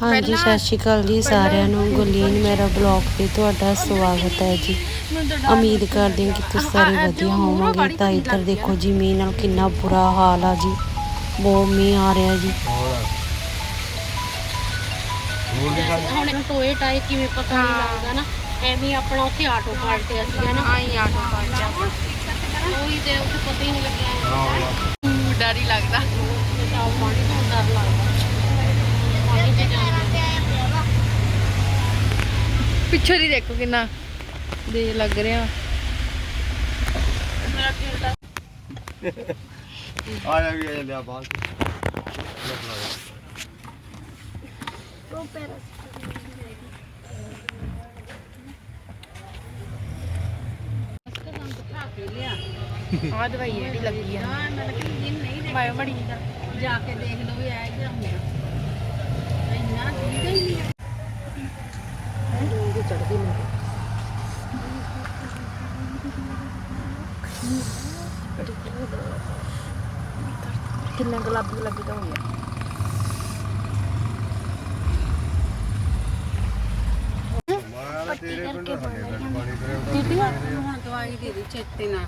ਹਾਂਜੀ ਸਤਿ ਸ਼੍ਰੀ ਅਕਾਲ ਜੀ ਸਾਰਿਆਂ ਨੂੰ। ਗੁਰਲੀਨ ਮੇਰਾ ਬਲੌਗ ਤੇ ਤੁਹਾਡਾ ਸਵਾਗਤ ਹੈ ਜੀ। ਉਮੀਦ ਕਰਦੇ ਹਾਂ ਕਿ ਤੁਸੀਂ ਸਾਰੇ ਵਧੀਆ ਹੋਵੋਗੇ। ਤਾਂ ਇੱਧਰ ਦੇਖੋ ਜੀ ਮੀਂਹ ਨਾਲ ਕਿੰਨਾ ਬੁਰਾ ਹਾਲ ਆ ਜੀ। ਬਹੁਤ ਮੀਂਹ ਆ ਰਿਹਾ ਜੀ। ਹੁਣ ਟੋਏ ਟਾਏ ਕਿਵੇਂ ਪਤਾ ਨਹੀਂ ਲੱਗਦਾ ਨਾ। ਐਵੇਂ ਆਪਣਾ ਉੱਥੇ ਆਟੋ ਪਾਲਟਿਆ ਸੀਗਾ ਨਾ। ਆਈ ਆਟੋ ਪਾਲਟਿਆ ਉਹੀ ਤੇ ਉੱਥੇ ਪਤਾ ਹੀ ਨਹੀਂ ਲੱਗਿਆ। ਡਰ ਹੀ ਲੱਗਦਾ। ਤੇ ਤਾਂ ਪਾਣੀ ਤੋਂ ਡਰ ਲੱਗਦਾ। ਪਿੱਛੋਂ ਦੀ ਦੇਖੋ ਕਿੰਨਾ ਦੇ ਲੱਗ ਰਿਹਾ। ਆ ਜਾ ਵੀ ਆ ਲਿਆ ਬਾਹਰ। ਆਹ ਦਵਾਈ ਜਿਹੜੀ ਲੱਗੀ ਆ। ਮਾਇਓ ਮੜੀ। ਦਾ ਜਾ ਕੇ ਦੇਖ ਲਓ ਵੀ ਆਇਆ ਜਾਂ ਹੁੰਦਾ। ਹੀ ਕਿੰਨਾ ਗੁਲਾਬੀ ਗੁਲਾਬੀ ਤਾਂ ਹੋ ਗਿਆ ਤੇਰੇ ਪਿੰਡ ਪਾਣੀ ਕਰਿਆ ਹੁਣ ਦਵਾਈ ਦੇ ਦੇ ਚੇਤੇ ਨਾਲ।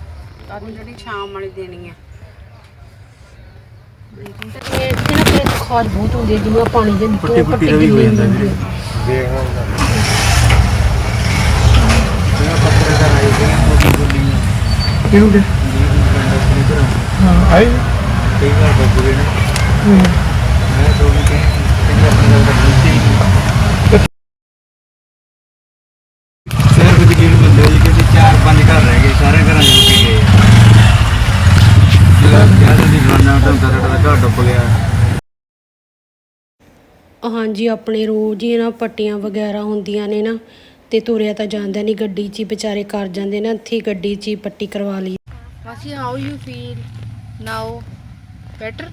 ਉਹ ਜਿਹੜੀ ਸ਼ਾਮ ਵਾਲੀ ਦੇਣੀ ਆ। ਤੇ ਨਾ ਫਿਰ ਖਾਜ ਬਹੁਤ ਹੁੰਦੀ ਹੈ ਜਿਵੇਂ ਪਾਣੀ ਦੇ ਪੱਟੀ ਪੁੱਟੀ ਦਾ ਵੀ ਹੋ ਜਾਂਦਾ ਵੀਰੇ ਦੇਖ ਹੁੰਦਾ ਜਿਹੜਾ ਪੱਤਰ ਦਾ ਰਾਈ ਗਿਆ ਉਹ ਵੀ ਬੋਲੀ ਕਿਉਂ ਦੇ ਹਾਂ ਆਈ ਕਈ ਵਾਰ ਬੱਬੂ ਨੇ। ਮੈਂ ਤੋਂ ਵੀ ਕਿ ਕਿੰਨਾ ਬੰਦਾ ਦਾ ਬੁੱਝੇ ਹੀ ਨਹੀਂ ਸਿਰਫ ਜਿਹੜੇ ਬੰਦੇ ਜੀ? ਕਿ ਚਾਰ ਪੰਜ ਘਰ ਰਹਿ ਗਏ ਸਾਰੇ ਘਰਾਂ ਦੇ ਮੁੱਕ ਗਏ ਜਿਹੜਾ ਕਹਿੰਦੇ ਦੀ ਗਾਨਾ ਤਾਂ ਕਰੜ ਦਾ ਘਰ ਡੁੱਬ ਗਿਆ। ਹਾਂਜੀ ਆਪਣੇ ਰੋਜ਼ ਹੀ ਨਾ ਪੱਟੀਆਂ ਵਗੈਰਾ ਹੁੰਦੀਆਂ ਨੇ ਨਾ ਤੇ ਤੁਰਿਆ ਤਾਂ ਜਾਂਦਾ ਨਹੀਂ ਗੱਡੀ 'ਚ ਹੀ ਵਿਚਾਰੇ ਕਰ ਜਾਂਦੇ ਨਾ ਇੱਥੇ ਗੱਡੀ 'ਚ ਹੀ ਪੱਟੀ ਕਰਵਾ ਲਈ। ਮਾਸੀ how you feel now better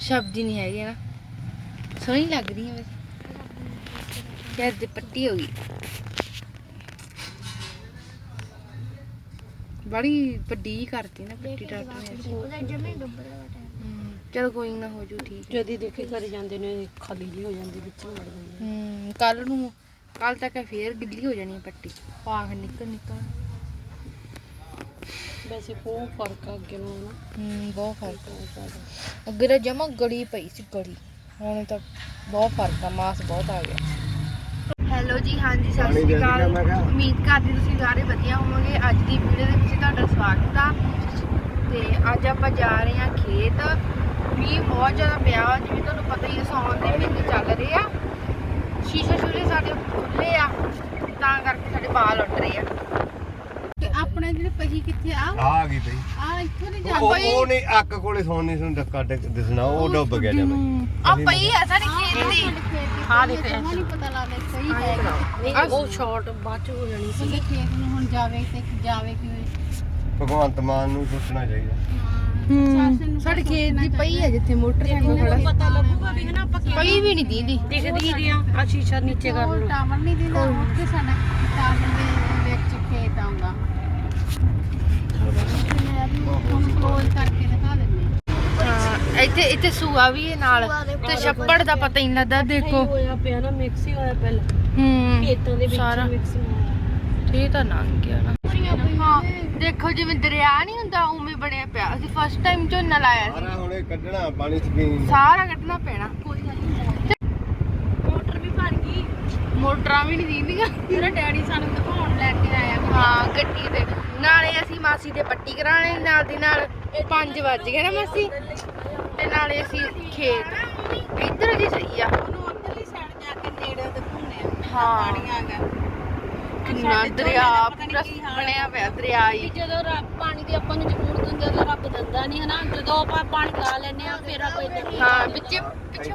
ਸ਼ਬਦ ਹੀ ਨਹੀਂ ਹੈਗੇ ਨਾ। ਸੋਹਣੀ ਲੱਗ ਰਹੀ ਹੈ ਵੈਸੇ। ਯਾਰ ਦੀ ਪੱਟੀ ਹੋ ਗਈ। ਬੜੀ ਵੱਡੀ ਕਰਤੀ ਨਾ ਪੱਟੀ ਡਾਕਟਰ ਨੇ ਚਲੋ ਕੋਈ ਨਾ ਹੋ ਜੂ ਠੀਕ ਜਦੀ ਦੇਖੀ ਕਰੀ ਜਾਂਦੇ ਨੇ ਖਾਲੀ ਜਿਹੀ ਹੋ ਜਾਂਦੀ ਵਿੱਚ ਵੜ ਜਾਂਦੀ ਹਮ ਕੱਲ ਨੂੰ ਕੱਲ ਤੱਕ ਫੇਰ ਗਿੱਲੀ ਹੋ ਜਾਣੀ ਹੈ ਪੱਟੀ। ਪਾਖ ਨਿਕਲ ਨਿਕਲ। ਵੈਸੇ ਬਹੁਤ ਫ਼ਰਕ ਆ ਅੱਗੇ ਨੂੰ ਨਾ। ਹਮ ਬਹੁਤ ਫ਼ਰਕ। ਆ ਅੱਗੇ ਤਾਂ ਜਮਾ ਗੜੀ ਪਈ ਸੀ ਗੜੀ ਹੁਣ ਤਾਂ ਬਹੁਤ ਫ਼ਰਕ ਆ ਮਾਸ ਬਹੁਤ ਆ ਗਿਆ। ਹੈਲੋ ਜੀ ਹਾਂਜੀ ਸਤਿ ਸ਼੍ਰੀ ਅਕਾਲ। ਉਮੀਦ ਕਰਦੀ ਤੁਸੀਂ ਸਾਰੇ ਵਧੀਆ ਹੋਵੋਗੇ। ਅੱਜ ਦੀ ਵੀਡੀਓ ਦੇ ਵਿੱਚ ਤੁਹਾਡਾ ਸਵਾਗਤ ਆ। ਤੇ ਅੱਜ ਆਪਾਂ ਜਾ ਰਹੇ ਹਾਂ ਖੇਤ। ਮੀਂਹ ਬਹੁਤ ਜ਼ਿਆਦਾ ਪਿਆ ਵਾ, ਜਿਵੇਂ ਤੁਹਾਨੂੰ ਪਤਾ ਹੀ ਹੈ ਸਾਉਣ ਦੇ ਮਹੀਨੇ ਚੱਲ ਰਹੇ ਆ। ਸ਼ੀਸ਼ੇ ਸ਼ੂਸ਼ੇ ਸਾਡੇ ਖੁੱਲੇ ਆ ਤਾਂ ਕਰਕੇ ਸਾਡੇ ਵਾਲ ਉੱਡ ਰਹੇ ਆ। ਤੇ ਆਪਣੇ ਜਿਹੜੇ ਪਹੀ ਕਿੱਥੇ ਆ? ਆ ਗਈ ਪਈ ਆ ਇੱਥੋਂ ਨਹੀਂ ਉਹ ਉਹ ਨਹੀਂ ਅੱਕ ਕੋਲੇ ਸੌਣ ਨਹੀਂ ਸੁਣ ਡੱਕਾ ਡਿੱਗ- ਦਿਸਣਾ ਉਹ ਡੁੱਬ ਗਿਆ ਜਮੇ ਆ ਪਈ ਆ ਸਾਡੇ ਖੇਤ ਦੀ। ਹਾਂ ਦੇਖ। ਨਹੀਂ ਪਤਾ ਲੱਗਦਾ ਸਹੀ ਹੈ ਨਹੀਂ। ਉਹ ਸ਼ਾਰਟ ਬਾਅਦ ਚ ਹੋ ਜਾਣੀ ਸੀ। ਖੇਤ ਨੂੰ ਹੁਣ ਜਾਵੇ ਤੇ ਜਾਵੇ ਕਿਵੇਂ ਭਗਵੰਤ ਮਾਨ ਨੂੰ ਸੋਚਣਾ ਚਾਹੀਦਾ। ਹੂੰ। ਸਾਡੇ ਖੇਤ ਦੀ ਪਈ ਆ ਜਿੱਥੇ ਮੋਟਰਸਾਈਕਲ ਖੜਾ ਪਤਾ ਲੱਗੂਗਾ ਵੀ ਹਨਾ ਆਪਾਂ ਪਈ ਵੀ ਨਹੀਂ ਦੀਦੀ। ਦਿਖਦੀ ਨਹੀਂ ਆ। ਆ ਸ਼ੀਸ਼ਾ ਨੀਚੇ ਕਰ ਲਓ। ਟਾਵਰ ਨਹੀਂ ਦਿੰਦਾ ਉੱਥੇ ਸਾਡਾ ਟਾਵਰ ਦੇ ਵਿੱਚ ਖੇਤ ਆਉਂਦਾ। ਮੈਂ ਵੀ ਹੁਣ ਕਲੋਜ਼ ਕਰਕੇ ਦਿਖਾ ਦਿੰਦੇ ਹਾਂ ਇੱਥੇ ਇੱਥੇ ਸੂਆ ਵੀ ਹੈ ਨਾਲ। ਤੇ ਛੱਪੜ ਦਾ ਪਤਾ ਹੀ ਨਹੀਂ ਲੱਗਦਾ ਦੇਖੋ। ਹੋਇਆ ਪਿਆ ਨਾ ਮਿਕਸ ਹੀ ਹੋਇਆ ਪਹਿਲਾਂ। ਹੂੰ ਖੇਤਾਂ ਦੇ ਵਿੱਚ ਸਾਰਾ। ਮਿਕਸ ਹੋਇਆ। ਠੀਕ ਤਾਂ ਲੰਘ ਗਿਆ ਨਾ। ਹਾਂ ਦੇਖੋ ਜਿਵੇਂ ਦਰਿਆ ਨਹੀਂ ਹੁੰਦਾ ਉਵੇਂ ਬਣਿਆ ਪਿਆ। ਅਸੀਂ ਫਸਟ ਟਾਈਮ ਝੋਨਾ ਲਾਇਆ ਸੀ। ਸਾਰਾ ਹੁਣੇ ਕੱਢਣਾ ਪਾਣੀ ਸਕੀਨ ਸਾਰਾ ਕੱਢਣਾ ਪੈਣਾ। ਮੋਟਰ ਵੀ ਭਰ ਗਈ। ਮੋਟਰਾਂ ਵੀ ਨਹੀਂ ਦੀਦੀਆਂ। ਮੇਰਾ ਡੈਡੀ ਸਾਨੂੰ ਦਿਖਾਉਣ ਲੈ ਕੇ ਆਇਆ। ਹਾਂ ਗੱਡੀ ਤੇ। ਨਾਲੇ ਅਸੀਂ ਮਾਸੀ ਦੇ ਪੱਟੀ ਕਰਾਣੇ ਨਾਲ ਦੀ ਨਾਲ 5 ਵੱਜ ਗਏ ਨਾ ਮਾਸੀ। ਤੇ ਨਾਲੇ ਅਸੀਂ ਖੇਤ। ਇੱਧਰ ਦੀ ਸਹੀ ਆ। ਉਹਨੂੰ ਉੱਧਰਲੀ ਸਾਈਡ ਜਾ ਕੇ ਨੇੜੇ ਦਿਖਾਉਣੇ ਆ। ਹਾਂ। ਪਾਣੀ ਆ ਗਿਆ। ਕਿੰਨਾ ਦਰਿਆ ਪੂਰਾ ਬਣਿਆ ਪਿਆ ਦਰਿਆ ਹੀ। ਜਦੋਂ ਰੱਬ ਪਾਣੀ ਦੀ ਆਪਾਂ ਨੂੰ ਜ਼ਰੂਰਤ ਹੁੰਦੀ ਹੈ ਉਦੋਂ ਰੱਬ ਦਿੰਦਾ ਨਹੀਂ ਹਨਾ। ਜਦੋਂ ਆਪਾਂ ਪਾਣੀ ਲਾ ਲੈਨੇ ਆ ਫਿਰ ਆਪਾਂ ਇਦਾਂ ਹਾਂ। ਵਿੱਚੇ ਪਿੱਛੇ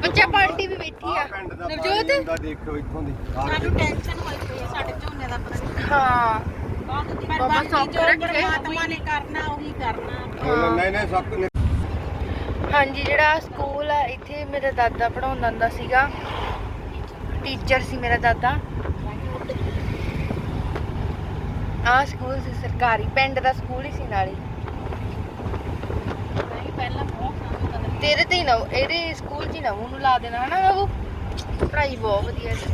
ਬੱਚਾ ਪਾਰਟੀ ਵੀ ਬੈਠੀ ਆ। ਨਵਜੋਤ? ਦੇਖੋ ਇੱਥੋਂ ਦੀ। ਸਾਨੂੰ ਟੈਨਸ਼ਨ ਹੋਈ ਪਈ ਹੈ ਸਾਡੇ ਝੋਨੇ ਦਾ ਪਤਾ ਹਾਂ। ਬਹੁਤ ਬਾਬਾ ਬਾਕੀ ਸੌਖ ਜੋ ਰੱਖੇ। ਪਰਮਾਤਮਾ ਨੇ ਕਰਨਾ ਉਹੀ ਕਰਨਾ। ਹੁਣ ਨਹੀਂ ਨਹੀਂ ਸੱਕ ਨੇ। ਹਾਂਜੀ ਜਿਹੜਾ ਸਕੂਲ ਆ ਇੱਥੇ ਮੇਰਾ ਦਾਦਾ ਪੜਾਉਂਦਾ ਹੁੰਦਾ ਸੀਗਾ। ਟੀਚਰ ਸੀ ਮੇਰਾ ਦਾਦਾ। ਆ ਸਕੂਲ ਸੀ ਸਰਕਾਰੀ ਪਿੰਡ ਦਾ ਸਕੂਲ ਹੀ ਸੀ ਨਾਲੇ ਨਹੀਂ ਪਹਿਲਾਂ ਬਹੁਤ ਸਾਲ ਤੇਰੇ ਤੇ ਹੀ ਨਾ ਇਹਦੇ ਸਕੂਲ 'ਚ ਹੀ ਨਾ ਉਹਨੂੰ ਲਾ ਦੇਣਾ ਹਨਾ ਬਾਬੂ ਪੜ੍ਹਾਈ ਬਹੁਤ ਵਧੀਆ 'ਚ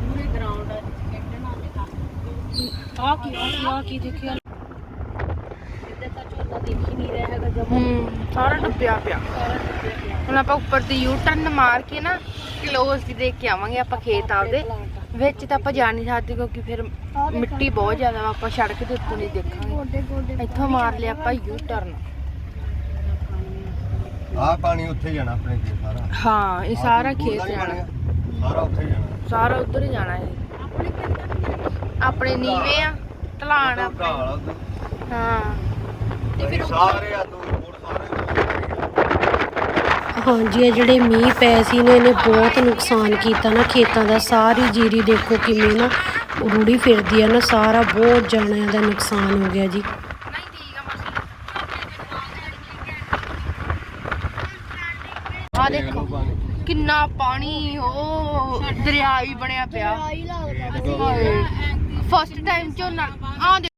ਪੂਰੇ ਗਰਾਊਂਡ ਖੇਡਣ ਆਲੇ ਕਰ ਆ ਕੀ ਆ ਕੀ ਆ ਕੀ ਦੇਖਿਆ? ਇੱਧਰ ਤਾਂ ਝੋਨਾ ਦੇਖ ਹੀ ਨਹੀਂ ਰਿਹਾ ਹੈਗਾ ਜਮਾ। ਹੂੰ ਸਾਰਾ ਡੁੱਬਿਆ ਪਿਆ। ਹੁਣ ਆਪਾਂ ਉੱਪਰ ਦੀ ਯੂ ਟਰਨ ਮਾਰ ਕੇ ਨਾ ਕਲੋਜ਼ ਦੀ ਦੇਖ ਕੇ ਆਵਾਂਗੇ ਆਪਾਂ ਖੇਤ ਆਪਦੇ। ਵਿੱਚ ਤਾਂ ਆਪਾਂ ਜਾ ਨਹੀਂ ਸਕਦੇ ਕਿਉਂਕਿ ਫਿਰ ਮਿੱਟੀ ਬਹੁਤ ਜ਼ਿਆਦਾ ਵਾ ਆਪਾਂ ਸੜਕ ਦੇ ਉੱਤੇ ਨਹੀਂ ਦੇਖਾਂਗੇ। ਇੱਥੋਂ ਮਾਰ ਲਿਆ ਆਪਾਂ ਯੂ ਟਰਨ ਆਹ ਪਾਣੀ ਉੱਥੇ ਜਾਣਾ ਆਪਣੇ ਖੇਤ ਸਾਰਾ। ਹਾਂ ਇਹ ਸਾਰਾ ਖੇਤ ਜਾਣਾ। ਸਾਰਾ ਉੱਥੇ ਜਾਣਾ। ਸਾਰਾ ਉਧਰ ਹੀ ਜਾਣਾ ਹੈ ਆਪਣੇ ਨੀਵੇਂ ਆ ਢਲਾਣ ਆਪਣੇ। ਆ। ਹਾਂ। ਤੇ ਫਿਰ ਸਾਰੇ ਆ ਦੂਰ ਦੂਰ ਸਾਰੇ ਹਾਂਜੀ ਇਹ ਜਿਹੜੇ ਮੀਂਹ ਪਏ ਸੀ ਨੇ ਇਹਨੇ ਬਹੁਤ ਨੁਕਸਾਨ ਕੀਤਾ ਨਾ ਖੇਤਾਂ ਦਾ। ਸਾਰੀ ਜੀਰੀ ਦੇਖੋ ਕਿਵੇਂ ਨਾ ਰੂੜੀ ਫਿਰਦੀ ਆ ਨਾ ਸਾਰਾ ਬਹੁਤ ਜਾਣਿਆਂ ਦਾ ਨੁਕਸਾਨ ਹੋ ਗਿਆ ਜੀ। ਆ ਦੇਖੋ ਕਿੰਨਾ ਪਾਣੀ ਉਹ ਦਰਿਆ ਹੀ ਬਣਿਆ ਪਿਆ। ਫਸਟ ਟਾਈਮ ਝੋਨਾ ਆ